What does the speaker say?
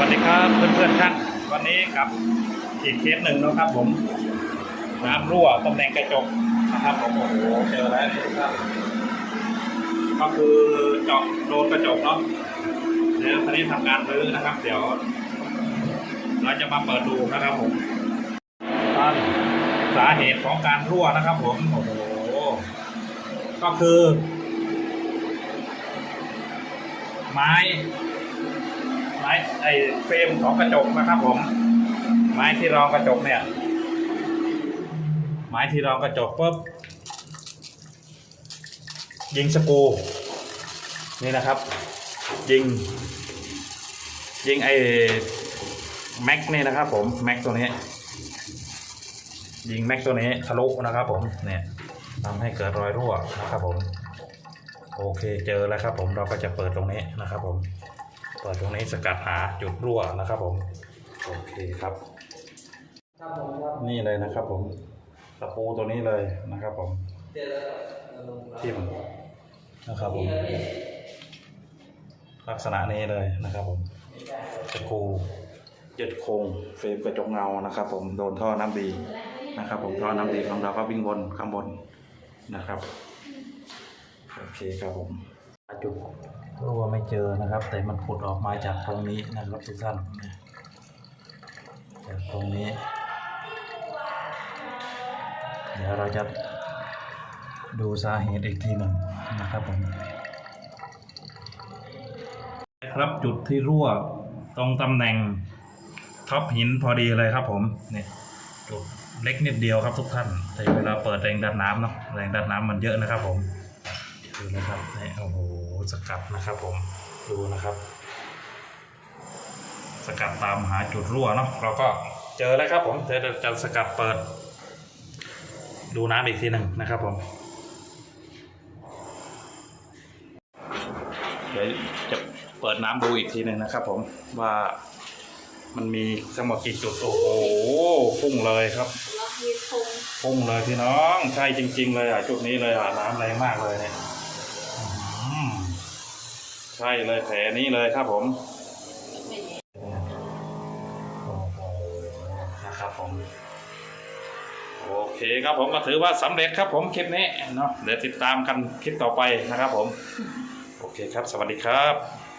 วัสดีครับเพื่อนๆท่านวันนี้กับอีกเคสหนึ่งนะครับผม น้ำรั่วตำแหน่งกระจกนะครับผมโอ้โหเจอแล้วนี่ครับก็คือเจาะโดนกระจกเนาะเดี๋ยวคันนี้ทำการรื้อนะครับ เดี๋ยวเราจะมาเปิดดูนะครับผมตอนสาเหตุของการรั่วนะครับ ผมโอ้โหก็คือ ไม้ ม้ไอ้เฟรมของกระจกนะครับผม ไม้ที่รองกระจกเนี่ย ไม้ที่รองกระจกปุ๊บยิงสกูนี่นะครับ ยิง ยิงไอ้แม็กนี่นะครับผมแม็กตัวนี้ ยิงแม็กตัวนี้ทะลุนะครับผมเนี่ยทำให้เกิดรอยรั่วนะครับผม โอเคเจอแล้วครับผมเราก็จะเปิดตรงนี้นะครับผม เปิดตรงนี้สกัดหาจุดรั่วนะครับผม โอเคครับ ครับผมครับนี่เลยนะครับผมตะปูตัวนี้เลยนะครับผมทิ่มันนะครับผมลักษณะนี้เลยนะครับผมตะปูยึดโครงเฟรมกระจกเงานะครับ ผมโดนท่อน้ำดีนะครับ ผมท่อน้ำดีของเราก็วิ่งบนข้างบนนะครับโอเคครับผมจุด รั่วไม่เจอนะครับ แต่มันผุดออกมาจากตรงนี้นะครับทุกท่านจากตรงนี้ เดี๋ยวเราจะดูสาเหตุอีกทีหนึ่งนะครับผมครับจุดที่รั่วตรงตำแหน่งท็อปหินพอดีเลยครับผมเนี่ยจุดเล็กนิดเดียวครับทุกท่าน แต่เวลาเปิดแรงดันน้ำเนาะแรงดันน้ำมันเยอะนะครับผมดูนะครับนี่โอ้โห สกัดนะครับผมดูนะครับ สกัดตามหาจุดรั่วเนาะเราก็เจอแล้วครับผมเดี๋ยวเราจะสกัดเปิด ดูน้ำอีกทีหนึ่งนะครับผมเดี๋ยวจะเปิดน้ำดูอีกทีหนึ่งนะครับผมว่ามันมีทั้งหมดกี่จุด โอ้โหพุ่งเลยครับล็อกยืดคงพุ่งเลยพี่น้อง ใช่จริง ๆ เลยอะ จุดนี้เลยอะ น้ำแรงมากเลยเนี่ยอื้อหือ ใช่เลยแผลนี้เลยครับผม นะครับผม โอเคครับผมก็ถือว่าสำเร็จครับผมคลิปนี้เนาะเดี๋ยวติดตามกันคลิปต่อไปนะครับผม โอเคครับ สวัสดีครับ